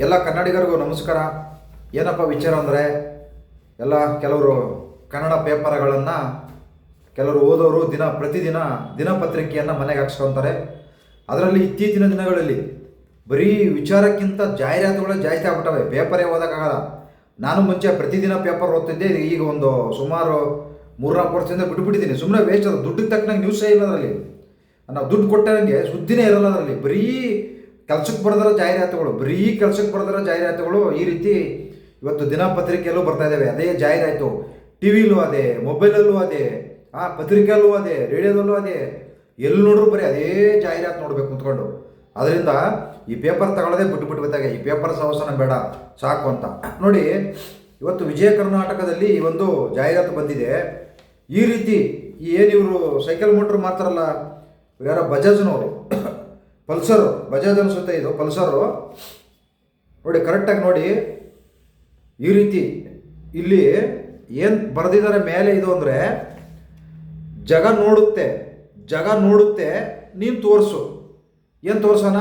ಎಲ್ಲ ಕನ್ನಡಿಗರಿಗೂ ನಮಸ್ಕಾರ. ಏನಪ್ಪ ವಿಚಾರ ಅಂದರೆ, ಎಲ್ಲ ಕೆಲವರು ಕನ್ನಡ ಪೇಪರ್ಗಳನ್ನು ಕೆಲವರು ಓದೋರು ದಿನ ಪ್ರತಿದಿನ ದಿನಪತ್ರಿಕೆಯನ್ನು ಮನೆಗೆ ಹಾಕ್ಸ್ಕೊತಾರೆ. ಅದರಲ್ಲಿ ಇತ್ತೀಚಿನ ದಿನಗಳಲ್ಲಿ ಬರೀ ವಿಚಾರಕ್ಕಿಂತ ಜಾಹೀರಾತುಗಳೇ ಜಾಸ್ತಿ ಆಗ್ಬಿಟ್ಟವೆ. ಪೇಪರೇ ಓದೋಕ್ಕಾಗಲ್ಲ. ನಾನು ಮುಂಚೆ ಪ್ರತಿದಿನ ಪೇಪರ್ ಓದ್ತಿದ್ದೆ. ಈಗ ಒಂದು ಸುಮಾರು ಮೂರ್ನಾಲ್ಕು ವರ್ಷದಿಂದ ಬಿಟ್ಬಿಟ್ಟಿದ್ದೀನಿ. ಸುಮ್ಮನೆ ವೇಸ್ಟ್ ಅದು. ದುಡ್ಡಿಗೆ ತಕ್ಕನಂಗೆ ನ್ಯೂಸೇ ಇಲ್ಲ ಅದರಲ್ಲಿ. ನಾವು ದುಡ್ಡು ಕೊಟ್ಟಂಗೆ ಸುದ್ದಿನೇ ಇರಲ್ಲ ಅದರಲ್ಲಿ. ಬರೀ ಕೆಲ್ಸಕ್ಕೆ ಬರೆದಿರೋ ಜಾಹೀರಾತುಗಳು, ಬರೀ ಕೆಲಸಕ್ಕೆ ಬರೆದಿರೋ ಜಾಹೀರಾತುಗಳು ಈ ರೀತಿ ಇವತ್ತು ದಿನಪತ್ರಿಕೆಯಲ್ಲೂ ಬರ್ತಾ ಇದ್ದಾವೆ ಅದೇ ಜಾಹೀರಾತು. ಟಿ ವಿಲೂ ಅದೇ, ಮೊಬೈಲಲ್ಲೂ ಅದೇ, ಆ ಪತ್ರಿಕೆಯಲ್ಲೂ ಅದೇ, ರೇಡಿಯೋದಲ್ಲೂ ಅದೇ. ಎಲ್ಲಿ ನೋಡ್ರು ಬರೀ ಅದೇ ಜಾಹೀರಾತು ನೋಡಬೇಕು ಕುಂತ್ಕೊಂಡು. ಅದರಿಂದ ಈ ಪೇಪರ್ ತಗೊಳ್ಳೋದೇ ಬಿಟ್ಟು ಬಿದ್ದಾಗ. ಈ ಪೇಪರ್ ಸಹಸನ ಬೇಡ. ಸಾಕು ಅಂತ. ನೋಡಿ, ಇವತ್ತು ವಿಜಯ ಕರ್ನಾಟಕದಲ್ಲಿ ಈ ಒಂದು ಜಾಹೀರಾತು ಬಂದಿದೆ. ಈ ರೀತಿ ಏನು ಇವರು ಸೈಕಲ್ ಮೋಟ್ರ್ ಮಾತ್ರಲ್ಲ ಯಾರೋ ಬಜಾಜ್ನವರು. ಪಲ್ಸರು ಬಜಾಜ್ ಅನಿಸುತ್ತೆ ಇದು, ಪಲ್ಸರು. ನೋಡಿ ಕರೆಕ್ಟಾಗಿ ನೋಡಿ. ಈ ರೀತಿ ಇಲ್ಲಿ ಏನು ಬರೆದಿದ್ದಾರೆ ಮೇಲೆ ಇದು ಅಂದರೆ, ಜಗ ನೋಡುತ್ತೆ ಜಗ ನೋಡುತ್ತೆ, ನೀನು ತೋರಿಸು. ಏನು ತೋರಿಸೋಣ?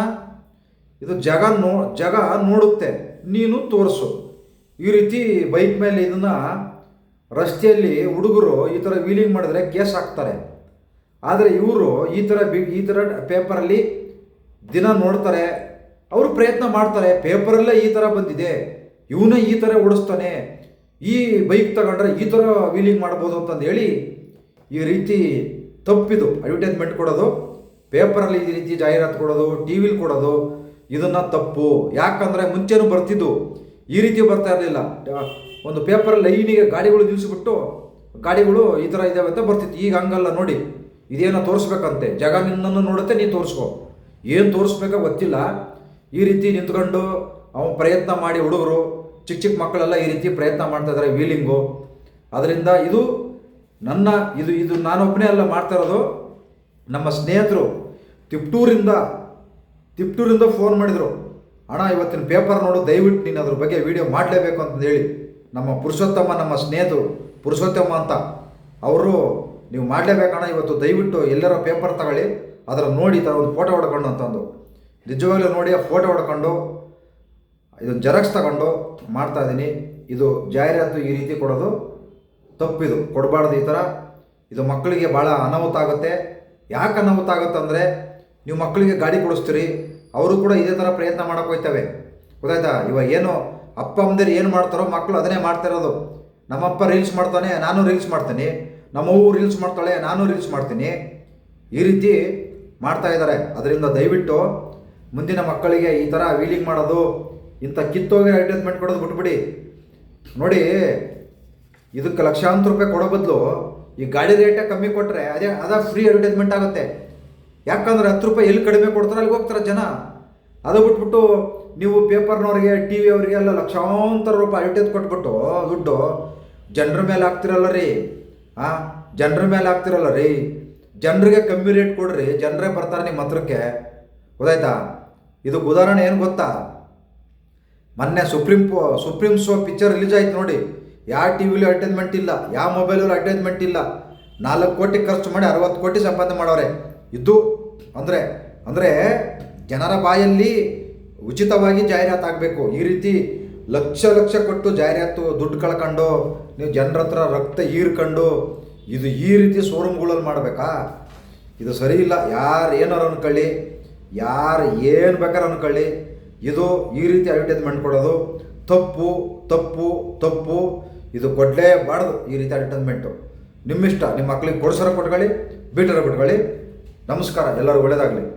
ಇದು ಜಗ ನೋ, ಜಗ ನೋಡುತ್ತೆ, ನೀನು ತೋರಿಸು. ಈ ರೀತಿ ಬೈಕ್ ಮೇಲೆ ಇದನ್ನು ರಸ್ತೆಯಲ್ಲಿ ಹುಡುಗರು ಈ ಥರ ವೀಲಿಂಗ್ ಮಾಡಿದ್ರೆ ಕೇಸ್ ಹಾಕ್ತಾರೆ. ಆದರೆ ಇವರು ಈ ಥರ ಬಿ ಈ ಥರ ಪೇಪರಲ್ಲಿ ದಿನ ನೋಡ್ತಾರೆ, ಅವರು ಪ್ರಯತ್ನ ಮಾಡ್ತಾರೆ, ಪೇಪರಲ್ಲೇ ಈ ಥರ ಬಂದಿದೆ, ಇವನೇ ಈ ಥರ ಓಡಿಸ್ತಾನೆ, ಈ ಬೈಕ್ ತಗೊಂಡ್ರೆ ಈ ಥರ ವೀಲಿಂಗ್ ಮಾಡ್ಬೋದು ಅಂತಂದು ಹೇಳಿ ಈ ರೀತಿ ತಪ್ಪಿದು ಅಡ್ವರ್ಟೈಸ್ಮೆಂಟ್ ಕೊಡೋದು, ಪೇಪರಲ್ಲಿ ಈ ರೀತಿ ಜಾಹೀರಾತು ಕೊಡೋದು ಟಿ ವಿಲಿ ಕೊಡೋದು, ಇದನ್ನು ತಪ್ಪು. ಯಾಕಂದರೆ ಮುಂಚೆನೂ ಬರ್ತಿದ್ದು ಈ ರೀತಿ ಬರ್ತಾ ಇರಲಿಲ್ಲ. ಒಂದು ಪೇಪರ್ ಲೈನಿಗೆ ಗಾಡಿಗಳು ನಿಲ್ಲಿಸ್ಬಿಟ್ಟು ಗಾಡಿಗಳು ಈ ಥರ ಇದ್ದಾವೆ ಅಂತ ಬರ್ತಿತ್ತು. ಈಗ ಹಂಗಲ್ಲ ನೋಡಿ. ಇದೇನೋ ತೋರಿಸ್ಬೇಕಂತೆ. ಜಗ ನಿನ್ನನ್ನು ನೋಡುತ್ತೆ ನೀನು ತೋರಿಸ್ಕೊ. ಏನು ತೋರಿಸ್ಬೇಕೋ ಗೊತ್ತಿಲ್ಲ. ಈ ರೀತಿ ನಿಂತ್ಕೊಂಡು ಅವನು ಪ್ರಯತ್ನ ಮಾಡಿ ಹುಡುಗರು ಚಿಕ್ಕ ಚಿಕ್ಕ ಮಕ್ಕಳೆಲ್ಲ ಈ ರೀತಿ ಪ್ರಯತ್ನ ಮಾಡ್ತಾ ಇದ್ದಾರೆ ವೀಲಿಂಗು. ಅದರಿಂದ ಇದು ನನ್ನ, ಇದು ಇದು ನಾನೊಬ್ಬನೇ ಅಲ್ಲ ಮಾಡ್ತಾ ಇರೋದು. ನಮ್ಮ ಸ್ನೇಹಿತರು ತಿಪ್ಟೂರಿಂದ ತಿಪ್ಟೂರಿಂದ ಫೋನ್ ಮಾಡಿದರು. ಅಣ್ಣ, ಇವತ್ತಿನ ಪೇಪರ್ ನೋಡು, ದಯವಿಟ್ಟು ನೀನು ಅದ್ರ ಬಗ್ಗೆ ವಿಡಿಯೋ ಮಾಡಲೇಬೇಕು ಅಂತ ಹೇಳಿ. ನಮ್ಮ ಪುರುಷೋತ್ತಮ, ನಮ್ಮ ಸ್ನೇಹಿತರು ಪುರುಷೋತ್ತಮ ಅಂತ. ಅವರು, ನೀವು ಮಾಡಲೇಬೇಕಣ್ಣ, ಇವತ್ತು ದಯವಿಟ್ಟು ಎಲ್ಲರ ಪೇಪರ್ ತಗೊಳ್ಳಿ. ಅದರ ನೋಡಿ ತ ಒಂದು ಫೋಟೋ ಹೊಡ್ಕೊಂಡು ಅಂತಂದು ನಿಜವಾಗ್ಲೂ ನೋಡಿ ಆ ಫೋಟೋ ಹೊಡ್ಕೊಂಡು ಇದು ಜೆರಾಕ್ಸ್ ತಗೊಂಡು ಮಾಡ್ತಾ ಇದ್ದೀನಿ. ಇದು ಜಾಹೀರಾತು ಈ ರೀತಿ ಕೊಡೋದು ತಪ್ಪಿದು, ಕೊಡಬಾರ್ದು ಈ ಥರ ಇದು ಮಕ್ಕಳಿಗೆ ಭಾಳ ಅನಾಹುತ ಆಗುತ್ತೆ. ಯಾಕೆ ಅನಾಹುತ ಆಗುತ್ತೆ ಅಂದರೆ, ನೀವು ಮಕ್ಕಳಿಗೆ ಗಾಡಿ ಕೊಡಿಸ್ತೀರಿ, ಅವರು ಕೂಡ ಇದೇ ಥರ ಪ್ರಯತ್ನ ಮಾಡೋಕೆ ಹೋಗ್ತವೆ. ಗೊತ್ತಾಯ್ತಾ? ಇವಾಗ ಏನು ಅಪ್ಪ ಅಮ್ಮದಿರು ಏನು ಮಾಡ್ತಾರೋ ಮಕ್ಕಳು ಅದನ್ನೇ ಮಾಡ್ತಾ ಇರೋದು. ನಮ್ಮಪ್ಪ ರೀಲ್ಸ್ ಮಾಡ್ತಾನೆ, ನಾನು ರೀಲ್ಸ್ ಮಾಡ್ತೀನಿ. ನಮ್ಮವ್ವ ರೀಲ್ಸ್ ಮಾಡ್ತಾಳೆ, ನಾನು ರೀಲ್ಸ್ ಮಾಡ್ತೀನಿ. ಈ ರೀತಿ ಮಾಡ್ತಾ ಇದ್ದಾರೆ. ಅದರಿಂದ ದಯವಿಟ್ಟು ಮುಂದಿನ ಮಕ್ಕಳಿಗೆ ಈ ಥರ ವೀಲಿಂಗ್ ಮಾಡೋದು, ಇಂಥ ಕಿತ್ತೋಗಿ ಅಡ್ವರ್ಟೈಸ್ಮೆಂಟ್ ಕೊಡೋದು ಬಿಟ್ಬಿಡಿ. ನೋಡಿ, ಇದಕ್ಕೆ ಲಕ್ಷಾಂತರ ರೂಪಾಯಿ ಕೊಡೋ ಬದಲು ಈ ಗಾಡಿ ರೇಟೇ ಕಮ್ಮಿ ಕೊಟ್ಟರೆ ಅದೇ, ಅದ ಫ್ರೀ ಅಡ್ವರ್ಟೈಸ್ಮೆಂಟ್ ಆಗುತ್ತೆ. ಯಾಕಂದ್ರೆ ಹತ್ತು ರೂಪಾಯಿ ಎಲ್ಲಿ ಕಡಿಮೆ ಕೊಡ್ತಾರೆ ಅಲ್ಲಿಗೆ ಹೋಗ್ತಾರೆ ಜನ. ಅದು ಬಿಟ್ಬಿಟ್ಟು ನೀವು ಪೇಪರ್ನವ್ರಿಗೆ ಟಿ ವಿ ಅವರಿಗೆಲ್ಲ ಲಕ್ಷಾಂತರ ರೂಪಾಯಿ ಅಡ್ವರ್ಟೈಸ್ ಕೊಟ್ಬಿಟ್ಟು ದುಡ್ಡು, ಜನರ ಮೇಲೆ ಹಾಕ್ತಿರಲ್ಲ ರೀ. ಹಾಂ ಜನರ ಮೇಲೆ ಹಾಕ್ತಿರಲ್ಲ ರೀ. ಜನರಿಗೆ ಕಮ್ಮಿ ರೇಟ್ ಕೊಡ್ರಿ, ಜನರೇ ಬರ್ತಾರೆ ನಿಮ್ಮ ಹತ್ರಕ್ಕೆ. ಗೊತ್ತಾಯ್ತಾ? ಇದು ಉದಾಹರಣೆ ಏನು ಗೊತ್ತಾ? ಮೊನ್ನೆ supreme supreme show picture release ಆಯ್ತು ನೋಡಿ. ಯಾವ ಟಿ ವಿಲೂ ಅಡ್ವರ್ಟೈಸ್ಮೆಂಟ್ ಇಲ್ಲ ಯಾವ ಮೊಬೈಲಲ್ಲೂ ಅಡ್ವರ್ಟೈಸ್ಮೆಂಟ್ ಇಲ್ಲ. ನಾಲ್ಕು ಕೋಟಿ ಖರ್ಚು ಮಾಡಿ ಅರವತ್ತು ಕೋಟಿ ಸಂಪಾದನೆ ಮಾಡೋರೆ. ಇದು ಅಂದರೆ ಅಂದರೆ ಜನರ ಬಾಯಲ್ಲಿ ಉಚಿತವಾಗಿ ಜಾಹೀರಾತು ಆಗಬೇಕು. ಈ ರೀತಿ ಲಕ್ಷ ಲಕ್ಷ ಕೊಟ್ಟು ಜಾಹೀರಾತು ದುಡ್ಡು ಕಳ್ಕೊಂಡು, ನೀವು ಜನರ ಹತ್ರ ರಕ್ತ ಹೀರ್ಕೊಂಡು ಇದು ಈ ರೀತಿ ಶೋರೂಮ್ಗಳಲ್ಲಿ ಮಾಡಬೇಕಾ? ಇದು ಸರಿ ಇಲ್ಲ. ಯಾರು ಏನಾರು ಅನ್ಕೊಳ್ಳಿ. ಯಾರು ಏನು ಬೇಕಾರು ಅನ್ಕೊಳ್ಳಿ. ಇದು ಈ ರೀತಿ ಅಡ್ವರ್ಟೈಸ್ಮೆಂಟ್ ಕೊಡೋದು. ತಪ್ಪು ತಪ್ಪು ತಪ್ಪು. ಇದು ಕೊಡಲೇಬಾರ್ದು ಈ ರೀತಿ ಅಡ್ವರ್ಟೈಸ್ಮೆಂಟು ನಿಮ್ಮಿಷ್ಟ, ನಿಮ್ಮ ಮಕ್ಕಳಿಗೆ ಕೊಡ್ಸರ ಕೊಟ್ಕೊಳ್ಳಿ ಬಿಟ್ಟರ ಕೊಟ್ಕೊಳ್ಳಿ. ನಮಸ್ಕಾರ. ಎಲ್ಲರೂ ಒಳ್ಳೆಯದಾಗಲಿ